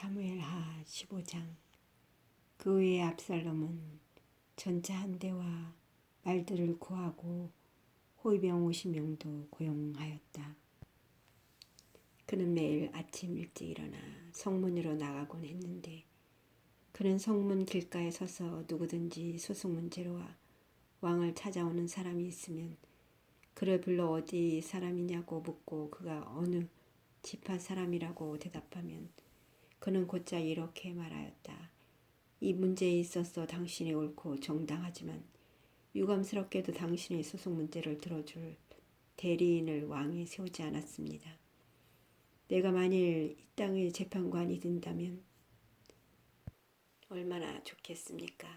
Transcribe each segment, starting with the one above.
사무엘하 15장 그 후에 압살롬은 전차 한 대와 말들을 구하고 호위병 50명도 고용하였다. 그는 매일 아침 일찍 일어나 성문으로 나가곤 했는데 그는 성문 길가에 서서 누구든지 소송 문제로와 왕을 찾아오는 사람이 있으면 그를 불러 어디 사람이냐고 묻고 그가 어느 지파 사람이라고 대답하면 그는 곧잘 이렇게 말하였다. 이 문제에 있어서 당신이 옳고 정당하지만 유감스럽게도 당신의 소송 문제를 들어줄 대리인을 왕이 세우지 않았습니다. 내가 만일 이 땅의 재판관이 된다면 얼마나 좋겠습니까?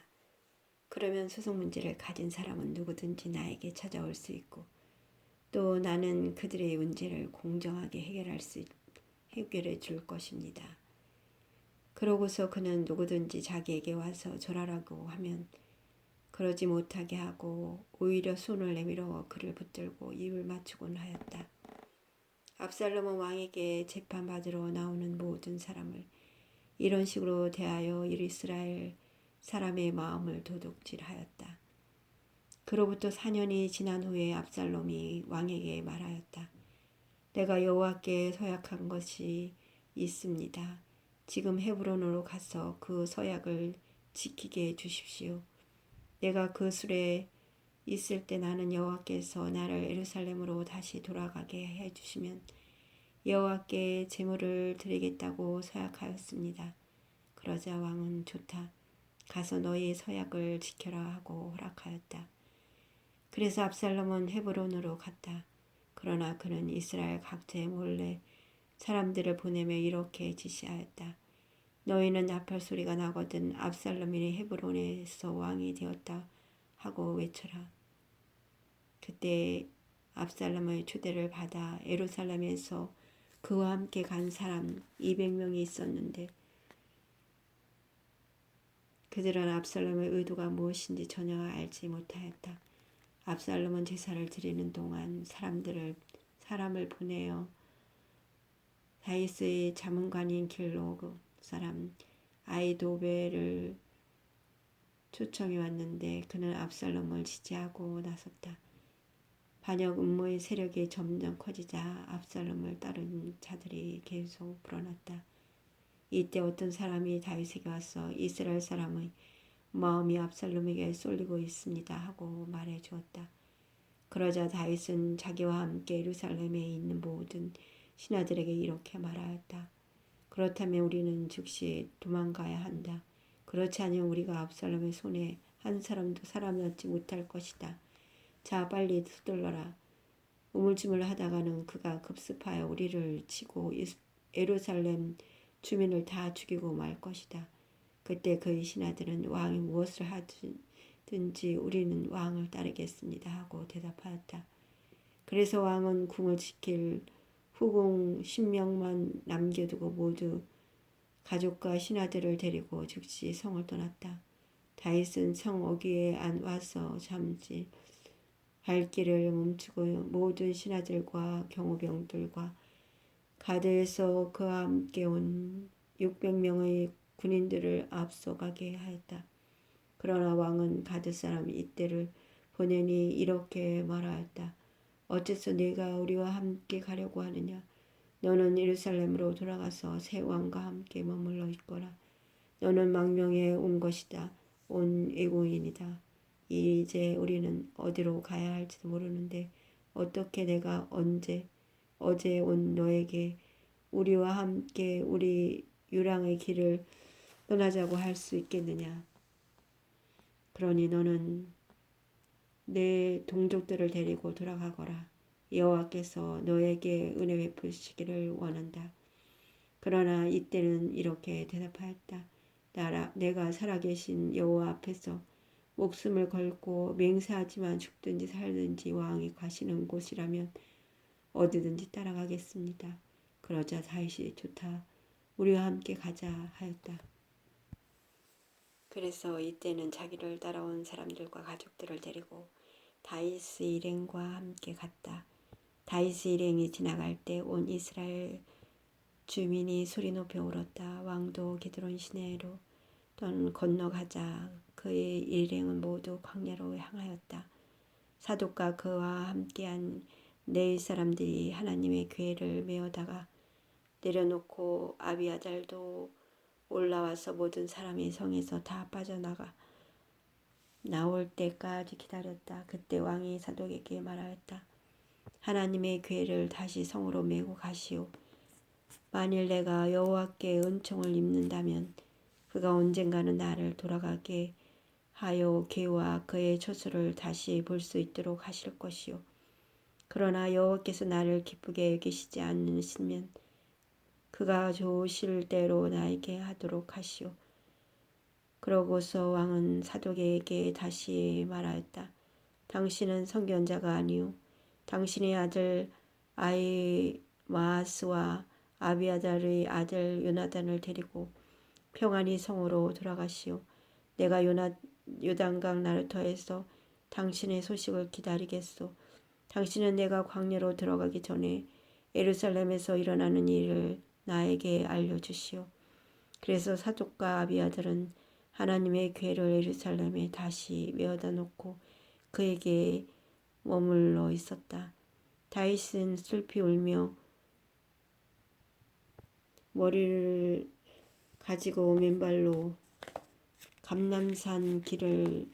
그러면 소송 문제를 가진 사람은 누구든지 나에게 찾아올 수 있고 또 나는 그들의 문제를 공정하게 해결할 수 해결해 줄 것입니다. 그러고서 그는 누구든지 자기에게 와서 절하라고 하면 그러지 못하게 하고 오히려 손을 내밀어 그를 붙들고 입을 맞추곤 하였다. 압살롬은 왕에게 재판받으러 나오는 모든 사람을 이런 식으로 대하여 이스라엘 사람의 마음을 도둑질하였다. 그로부터 4년이 지난 후에 압살롬이 왕에게 말하였다. 내가 여호와께 서약한 것이 있습니다. 지금 헤브론으로 가서 그 서약을 지키게 해 주십시오. 내가 그 술에 있을 때 나는 여호와께서 나를 예루살렘으로 다시 돌아가게 해 주시면 여호와께 제물을 드리겠다고 서약하였습니다. 그러자 왕은 좋다. 가서 너희 서약을 지켜라 하고 허락하였다. 그래서 압살롬은 헤브론으로 갔다. 그러나 그는 이스라엘 각지에 몰래 사람들을 보내며 이렇게 지시하였다. 너희는 나팔 소리가 나거든 압살롬이 헤브론에서 왕이 되었다 하고 외쳐라. 그때 압살롬의 초대를 받아 예루살렘에서 그와 함께 간 사람 200명이 있었는데 그들은 압살롬의 의도가 무엇인지 전혀 알지 못하였다. 압살롬은 제사를 드리는 동안 사람들을 사람을 보내어 다이스의 자문관인 길로 그 사람 아이도베를 초청해 왔는데 그는 압살롬을 지지하고 나섰다. 반역 음모의 세력이 점점 커지자 압살롬을 따른 자들이 계속 불어났다. 이때 어떤 사람이 다윗에게 와서 이스라엘 사람의 마음이 압살롬에게 쏠리고 있습니다 하고 말해 주었다. 그러자 다윗은 자기와 함께 예루살렘에 있는 모든 신하들에게 이렇게 말하였다. 그렇다면 우리는 즉시 도망가야 한다. 그렇지 않으면 우리가 압살롬의 손에 한 사람도 살아남지 못할 것이다. 자 빨리 서둘러라. 우물쭈물 하다가는 그가 급습하여 우리를 치고 예루살렘 주민을 다 죽이고 말 것이다. 그때 그의 신하들은 왕이 무엇을 하든지 우리는 왕을 따르겠습니다 하고 대답하였다. 그래서 왕은 궁을 지킬 후궁 10명만 남겨두고 모두 가족과 신하들을 데리고 즉시 성을 떠났다. 다윗은 성 어귀에 안 와서 잠시 발길을 멈추고 모든 신하들과 경호병들과 가드에서 그와 함께 온 600명의 군인들을 앞서가게 하였다. 그러나 왕은 가드 사람 이때를 보내니 이렇게 말하였다. 어째서 네가 우리와 함께 가려고 하느냐? 너는 예루살렘으로 돌아가서 새 왕과 함께 머물러 있거라. 너는 망명에 온 것이다. 온 애고인이다. 이제 우리는 어디로 가야 할지도 모르는데 어떻게 내가 언제 어제 온 너에게 우리와 함께 우리 유랑의 길을 떠나자고 할 수 있겠느냐. 그러니 너는 내 동족들을 데리고 돌아가거라. 여호와께서 너에게 은혜 베푸시기를 원한다. 그러나 이때는 이렇게 대답하였다. 나라 내가 살아계신 여호와 앞에서 목숨을 걸고 맹세하지만 죽든지 살든지 왕이 가시는 곳이라면 어디든지 따라가겠습니다. 그러자 다윗이 좋다. 우리와 함께 가자 하였다. 그래서 이때는 자기를 따라온 사람들과 가족들을 데리고 다윗의 일행과 함께 갔다. 다윗의 일행이 지나갈 때 온 이스라엘 주민이 소리 높여 울었다. 왕도 기드론 시내로 던 건너가자. 그의 일행은 모두 광야로 향하였다. 사독과 그와 함께한 네 사람들이 하나님의 괴를 메어다가 내려놓고 아비아달도 올라와서 모든 사람이 성에서 다 빠져나가 나올 때까지 기다렸다. 그때 왕이 사독에게 말하였다. 하나님의 괴를 다시 성으로 메고 가시오. 만일 내가 여호와께 은총을 입는다면 그가 언젠가는 나를 돌아가게 하여 개와 그의 초소를 다시 볼 수 있도록 하실 것이요. 그러나 여호와께서 나를 기쁘게 여기시지 않으시면 그가 좋으실 대로 나에게 하도록 하시오. 그러고서 왕은 사독에게 다시 말하였다. 당신은 선견자가 아니오. 당신의 아들 아이마스와 아비아달의 아들 요나단을 데리고 평안히 성으로 돌아가시오. 내가 요나 요단강 나루터에서 당신의 소식을 기다리겠소. 당신은 내가 광야로 들어가기 전에 예루살렘에서 일어나는 일을 나에게 알려주시오. 그래서 사독과 아비아들은 하나님의 괴를 예루살렘에 다시 메어다 놓고 그에게 머물러 있었다. 다윗은 슬피 울며 머리를 가지고 맨발로 감남산 길을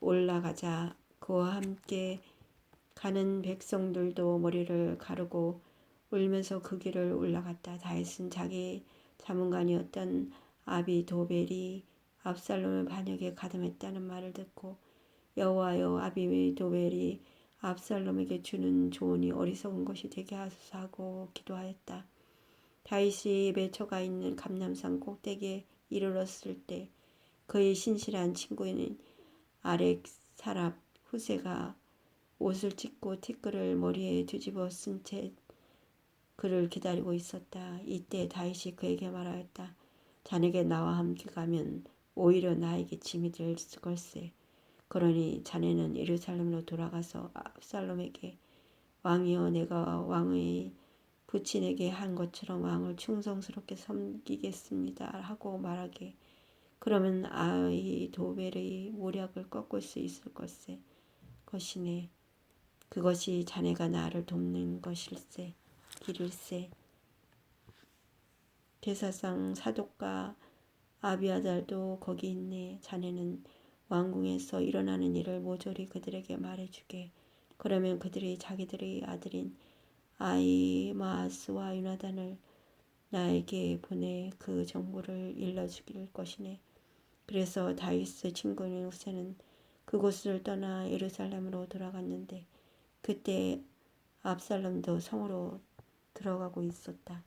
올라가자 그와 함께 가는 백성들도 머리를 가르고 울면서 그 길을 올라갔다. 다윗은 자기 자문관이었던 아비도벨이 압살롬을 반역에 가담했다는 말을 듣고 여호와여 아비도벨이 압살롬에게 주는 조언이 어리석은 것이 되게 하소서 하고 기도하였다. 다윗이 매초가 있는 감남산 꼭대기에 이르렀을 때 그의 신실한 친구인 아렉 사랍 후세가 옷을 찢고 티끌을 머리에 뒤집어 쓴 채 그를 기다리고 있었다. 이때 다윗이 그에게 말하였다. 자네게 나와 함께 가면 오히려 나에게 짐이 될 걸세. 그러니 자네는 예루살렘으로 돌아가서 압살롬에게 왕이여 내가 왕의 부친에게 한 것처럼 왕을 충성스럽게 섬기겠습니다 하고 말하게. 그러면 아이 도벨의 모략을 꺾을 수 있을 것세. 것이네. 그것이 자네가 나를 돕는 것일세 길일세. 대사상 사독과 아비아달도 거기 있네 자네는 왕궁에서 일어나는 일을 모조리 그들에게 말해주게 그러면 그들이 자기들의 아들인 아이마스와 유나단을 나에게 보내 그 정보를 일러주길 것이네. 그래서 다윗의 친구인 후세는 그곳을 떠나 예루살렘으로 돌아갔는데 그때 압살롬도 성으로 들어가고 있었다.